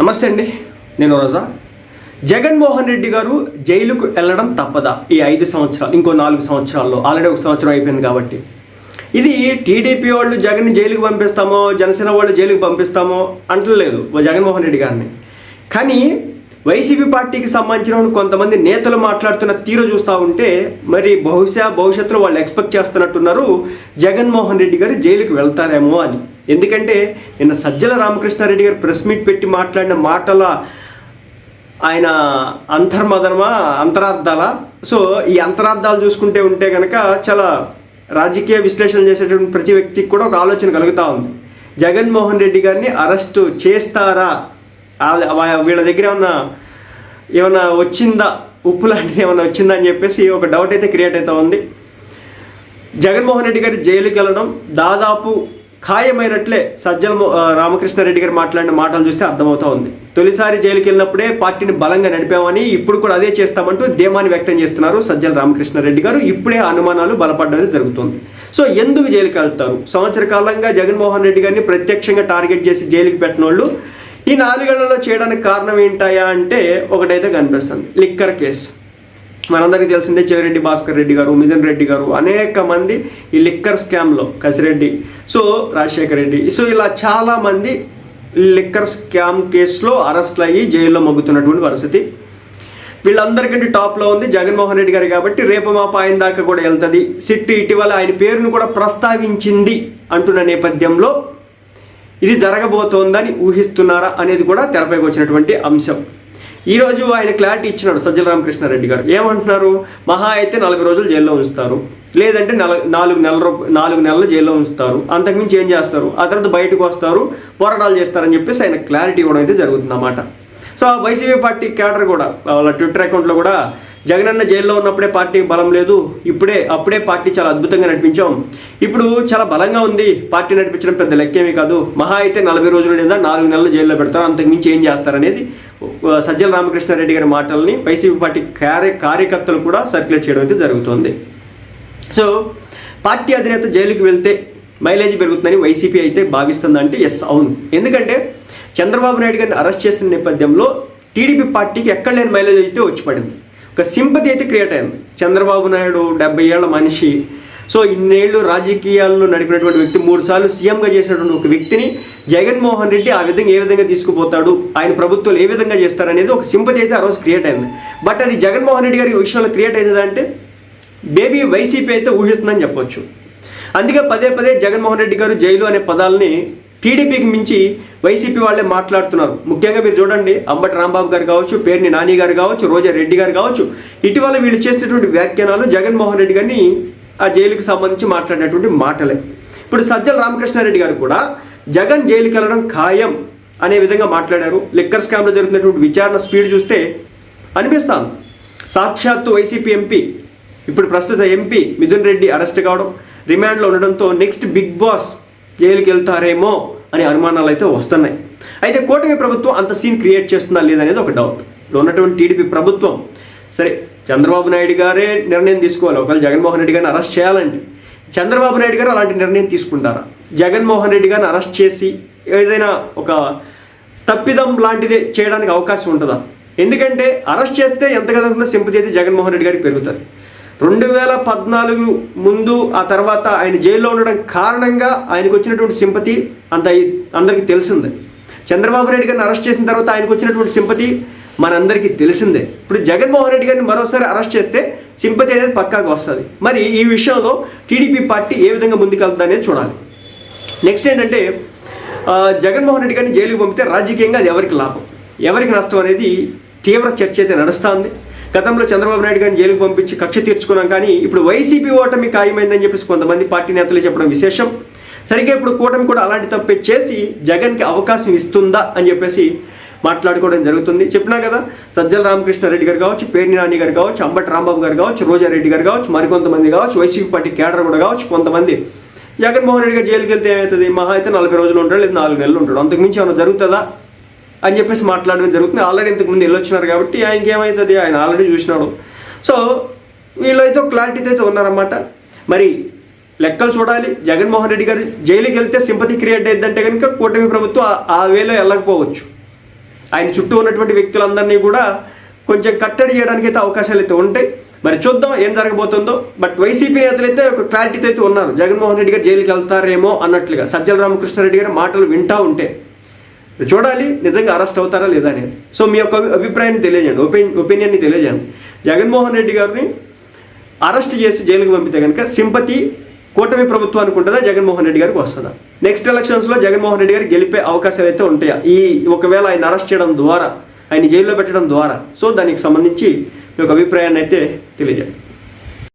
నమస్తే అండి నేను రోజా. జగన్మోహన్ రెడ్డి గారు జైలుకు వెళ్ళడం తప్పదా? ఈ ఐదు సంవత్సరాలు ఇంకో నాలుగు సంవత్సరాల్లో. ఆల్రెడీ ఒక సంవత్సరం అయిపోయింది కాబట్టి. ఇది టీడీపీ వాళ్ళు జగన్ని జైలుకు పంపిస్తామో జనసేన వాళ్ళు జైలుకి పంపిస్తామో అంటలేదు జగన్మోహన్ రెడ్డి గారిని. కానీ వైసీపీ పార్టీకి సంబంధించిన కొంతమంది నేతలు మాట్లాడుతున్న తీరు చూస్తూ ఉంటే మరి బహుశా భవిష్యత్తులో వాళ్ళు ఎక్స్పెక్ట్ చేస్తున్నట్టున్నారు జగన్మోహన్ రెడ్డి గారు జైలుకి వెళ్తారేమో అని. ఎందుకంటే నిన్న సజ్జల రామకృష్ణారెడ్డి గారు ప్రెస్ మీట్ పెట్టి మాట్లాడిన మాటల ఆయన అంతర్మదనమా అంతరార్థాల? సో ఈ అంతరార్థాలు చూసుకుంటే ఉంటే కనుక చాలా రాజకీయ విశ్లేషణ చేసేటువంటి ప్రతి వ్యక్తికి కూడా ఒక ఆలోచన కలుగుతూ ఉంది. జగన్మోహన్ రెడ్డి గారిని అరెస్టు చేస్తారా? వీళ్ళ దగ్గర ఏమన్నా ఏమన్నా వచ్చిందా? ఉప్పు లాంటిది ఏమైనా వచ్చిందా అని చెప్పేసి ఒక డౌట్ అయితే క్రియేట్ అవుతా ఉంది. జగన్మోహన్ రెడ్డి గారి జైలుకి వెళ్ళడం దాదాపు ఖాయమైనట్లే సజ్జల రామకృష్ణారెడ్డి గారు మాట్లాడిన మాటలు చూస్తే అర్థమవుతా ఉంది. తొలిసారి జైలుకి వెళ్ళినప్పుడే పార్టీని బలంగా నడిపామని ఇప్పుడు కూడా అదే చేస్తామంటూ ధీమాన్ని వ్యక్తం చేస్తున్నారు సజ్జల రామకృష్ణారెడ్డి గారు. ఇప్పుడే అనుమానాలు బలపడడం జరుగుతుంది. సో ఎందుకు జైలుకి వెళ్తారు? సంవత్సర కాలంగా జగన్మోహన్ రెడ్డి గారిని ప్రత్యక్షంగా టార్గెట్ చేసి జైలుకి పెట్టిన వాళ్ళు ఈ నాలుగేళ్ళలో చేయడానికి కారణం ఏంటాయా అంటే ఒకటైతే కనిపిస్తుంది. Liquor case. మనందరికీ తెలిసిందే చెవిరెడ్డి భాస్కర్ రెడ్డి గారు మిథున్ రెడ్డి గారు అనేక మంది ఈ లిక్కర్ స్కామ్లో కసిరెడ్డి. సో రాజశేఖర్ రెడ్డి. సో ఇలా చాలామంది లిక్కర్ స్కామ్ కేసులో అరెస్ట్లు అయ్యి జైల్లో మగ్గుతున్నటువంటి పరిస్థితి. వీళ్ళందరికంటే టాప్లో ఉంది జగన్మోహన్ రెడ్డి గారు కాబట్టి రేపు మా ఆయన దాకా కూడా వెళ్తుంది. సిట్ ఇటీవల ఆయన పేరును కూడా ప్రస్తావించింది అంటున్న నేపథ్యంలో ఇది జరగబోతోందని ఊహిస్తున్నారా అనేది కూడా తెరపైకి వచ్చినటువంటి అంశం. ఈరోజు ఆయన క్లారిటీ ఇచ్చినాడు సజ్జల రామకృష్ణారెడ్డి గారు. ఏమంటున్నారు? మహా అయితే నలభై రోజులు జైల్లో ఉంచుతారు. లేదంటే నల నాలుగు నెలల నాలుగు నెలలు జైల్లో ఉంచుతారు. అంతకుమించి ఏం చేస్తారు? ఆ తర్వాత బయటకు వస్తారు పోరాటాలు చేస్తారని చెప్పేసి ఆయన క్లారిటీ ఇవ్వడం అయితే జరుగుతుంది అన్నమాట సో ఆ వైసీపీ పార్టీ క్యాడర్ కూడా వాళ్ళ ట్విట్టర్ అకౌంట్లో కూడా జగనన్న జైల్లో ఉన్నప్పుడే పార్టీ బలం లేదు. ఇప్పుడే అప్పుడే పార్టీ చాలా అద్భుతంగా నడిపించాం. ఇప్పుడు చాలా బలంగా ఉంది. పార్టీ నడిపించడం పెద్ద లెక్కేమీ కాదు. మహా అయితే నలభై రోజులు లేదా నాలుగు నెలలు జైల్లో పెడతారు. అంతకుమించి ఏం చేస్తారనేది సజ్జల రామకృష్ణారెడ్డి గారి మాటల్ని వైసీపీ పార్టీ కార్య కార్యకర్తలు కూడా సర్క్యులేట్ చేయడం అయితే జరుగుతుంది. సో పార్టీ అధినేత జైలుకి వెళ్తే మైలేజ్ పెరుగుతుందని వైసీపీ అయితే భావిస్తుందంటే ఎస్ అవును. ఎందుకంటే చంద్రబాబు నాయుడు గారిని అరెస్ట్ చేసిన నేపథ్యంలో టీడీపీ పార్టీకి ఎక్కడ లేని మైలేజ్ అయితే వచ్చి పడింది. ఒక సింపతి అయితే క్రియేట్ అయింది. చంద్రబాబు నాయుడు డెబ్బై ఏళ్ళ మనిషి. సో ఇన్నేళ్ళు రాజకీయాల్లో నడిపినటువంటి వ్యక్తి మూడుసార్లు సీఎంగా చేసినటువంటి ఒక వ్యక్తిని జగన్మోహన్ రెడ్డి ఆ విధంగా ఏ విధంగా తీసుకుపోతాడు ఆయన ప్రభుత్వాలు ఏ విధంగా చేస్తారనేది ఒక సింపతి అయితే ఆ రోజు క్రియేట్ అయింది. బట్ అది జగన్మోహన్ రెడ్డి గారి విషయంలో క్రియేట్ అవుతుందంటే బేబీ వైసీపీ అయితే ఊహిస్తుందని చెప్పొచ్చు. అందుకే పదే పదే జగన్మోహన్ రెడ్డి గారు జైలు అనే పదాలని టీడీపీకి మించి వైసీపీ వాళ్ళే మాట్లాడుతున్నారు. ముఖ్యంగా మీరు చూడండి అంబటి రాంబాబు గారు కావచ్చు పేర్ని నాని గారు కావచ్చు రోజా రెడ్డి గారు కావచ్చు ఇటీవల వీళ్ళు చేసినటువంటి వ్యాఖ్యానాలు జగన్మోహన్ రెడ్డి గారిని ఆ జైలుకి సంబంధించి మాట్లాడినటువంటి మాటలే. ఇప్పుడు సజ్జల రామకృష్ణారెడ్డి గారు కూడా జగన్ జైలుకి వెళ్ళడం ఖాయం అనే విధంగా మాట్లాడారు. లిక్కర్ స్కామ్లో జరుగుతున్నటువంటి విచారణ స్పీడ్ చూస్తే అనిపిస్తాను సాక్షాత్తు వైసీపీ ఎంపీ ఇప్పుడు ప్రస్తుత ఎంపీ మిథున్ రెడ్డి అరెస్ట్ కావడం రిమాండ్లో ఉండడంతో నెక్స్ట్ బిగ్ బాస్ జైలుకి వెళ్తారేమో అనే అనుమానాలు అయితే వస్తున్నాయి. అయితే కూటమి ప్రభుత్వం అంత సీన్ క్రియేట్ చేస్తుందా లేదనేది ఒక డౌట్. ఇప్పుడు ఉన్నటువంటి టీడీపీ ప్రభుత్వం సరే చంద్రబాబు నాయుడు గారే నిర్ణయం తీసుకోవాలి. ఒకవేళ జగన్మోహన్ రెడ్డి గారిని అరెస్ట్ చేయాలండి చంద్రబాబు నాయుడు గారు అలాంటి నిర్ణయం తీసుకుంటారా? జగన్మోహన్ రెడ్డి గారిని అరెస్ట్ చేసి ఏదైనా ఒక తప్పిదం లాంటిది చేయడానికి అవకాశం ఉంటుందా? ఎందుకంటే అరెస్ట్ చేస్తే ఎంత కదనుకున్న సింపతి అయితే జగన్మోహన్ రెడ్డి గారికి పెరుగుతుంది రెండు వేల పద్నాలుగు ముందు ఆ తర్వాత ఆయన జైల్లో ఉండడం కారణంగా ఆయనకు వచ్చినటువంటి సింపతి అంత అందరికీ తెలిసిందే. చంద్రబాబు నాయుడు గారిని అరెస్ట్ చేసిన తర్వాత ఆయనకు వచ్చినటువంటి సింపతి మనందరికీ తెలిసిందే. ఇప్పుడు జగన్మోహన్ రెడ్డి గారిని మరోసారి అరెస్ట్ చేస్తే సింపతి అనేది పక్కాగా వస్తుంది. మరి ఈ విషయంలో టీడీపీ పార్టీ ఏ విధంగా ముందుకెళ్తుంది అనేది చూడాలి. నెక్స్ట్ ఏంటంటే జగన్మోహన్ రెడ్డి గారిని జైలుకి పంపితే రాజకీయంగా అది ఎవరికి లాభం? ఎవరికి నష్టం అనేది తీవ్ర చర్చ అయితే నడుస్తుంది. గతంలో చంద్రబాబు నాయుడు గారిని జైలుకు పంపించి కక్ష తీర్చుకున్నాం కానీ ఇప్పుడు వైసీపీ ఓటమి ఖాయమైందని చెప్పేసి కొంతమంది పార్టీ నేతలు చెప్పడం విశేషం. సరిగ్గా ఇప్పుడు కూటమి కూడా అలాంటి తప్పే చేసి జగన్కి అవకాశం ఇస్తుందా అని చెప్పేసి మాట్లాడుకోవడం జరుగుతుంది. చెప్పినా కదా సజ్జల రామకృష్ణారెడ్డి గారు కావచ్చు పేర్ని నాని గారు కావచ్చు అంబటి రాంబాబు గారు కావచ్చు రోజారెడ్డి గారు కావచ్చు మరికొంతమంది కావచ్చు వైసీపీ పార్టీ కేడర్ కూడా కావచ్చు కొంతమంది. జగన్మోహన్ రెడ్డి గారు జైలుకి వెళ్తే ఏమవుతుంది మహా అయితే నలభై రోజులు ఉంటాడు లేదా నాలుగు నెలలు ఉంటాడు అంతకుమించి ఏమైనా జరుగుతుందా? అని చెప్పేసి మాట్లాడడం జరుగుతుంది. ఆల్రెడీ ఇంతకుముందు వెళ్ళొచ్చినారు కాబట్టి ఆయనకి ఏమవుతుంది ఆయన ఆల్రెడీ చూసినాడు. సో వీళ్ళైతే క్లారిటీతో అయితే ఉన్నారన్నమాట. మరి లెక్కలు చూడాలి. జగన్మోహన్ రెడ్డి గారు జైలుకి వెళ్తే సింపతి క్రియేట్ అయ్యిందంటే కనుక కూటమి ప్రభుత్వం ఆ- ఆ వేలో వెళ్ళకపోవచ్చు. ఆయన చుట్టూ ఉన్నటువంటి వ్యక్తులందరినీ కూడా కొంచెం కట్టడి చేయడానికి అయితే అవకాశాలు అయితే ఉంటాయి. మరి చూద్దాం ఏం జరగబోతుందో. బట్ వైసీపీ నేతలు అయితే ఒక క్లారిటీతో అయితే ఉన్నారు. జగన్మోహన్ రెడ్డి గారు జైలుకి వెళ్తారేమో అన్నట్లుగా. సజ్జల రామకృష్ణారెడ్డి గారి మాటలు వింటా ఉంటే. చూడాలి నిజంగా అరెస్ట్ అవుతారా లేదా అని. సో మీ యొక్క అభిప్రాయాన్ని తెలియజేయండి ఒపీనియన్ ఒపీనియన్ని తెలియజేయండి. జగన్మోహన్ రెడ్డి గారిని అరెస్ట్ చేసి జైలుకి పంపితే కనుక సింపతి కూటమి ప్రభుత్వానికి ఉంటుందా జగన్మోహన్ రెడ్డి గారికి వస్తుందా? నెక్స్ట్ ఎలక్షన్స్లో జగన్మోహన్ రెడ్డి గారు గెలిపే అవకాశాలు అయితే ఉంటాయా? ఈ ఒకవేళ ఆయన అరెస్ట్ చేయడం ద్వారా ఆయన జైల్లో పెట్టడం ద్వారా. సో దానికి సంబంధించి మీ యొక్క అభిప్రాయాన్ని అయితే తెలియజేయండి.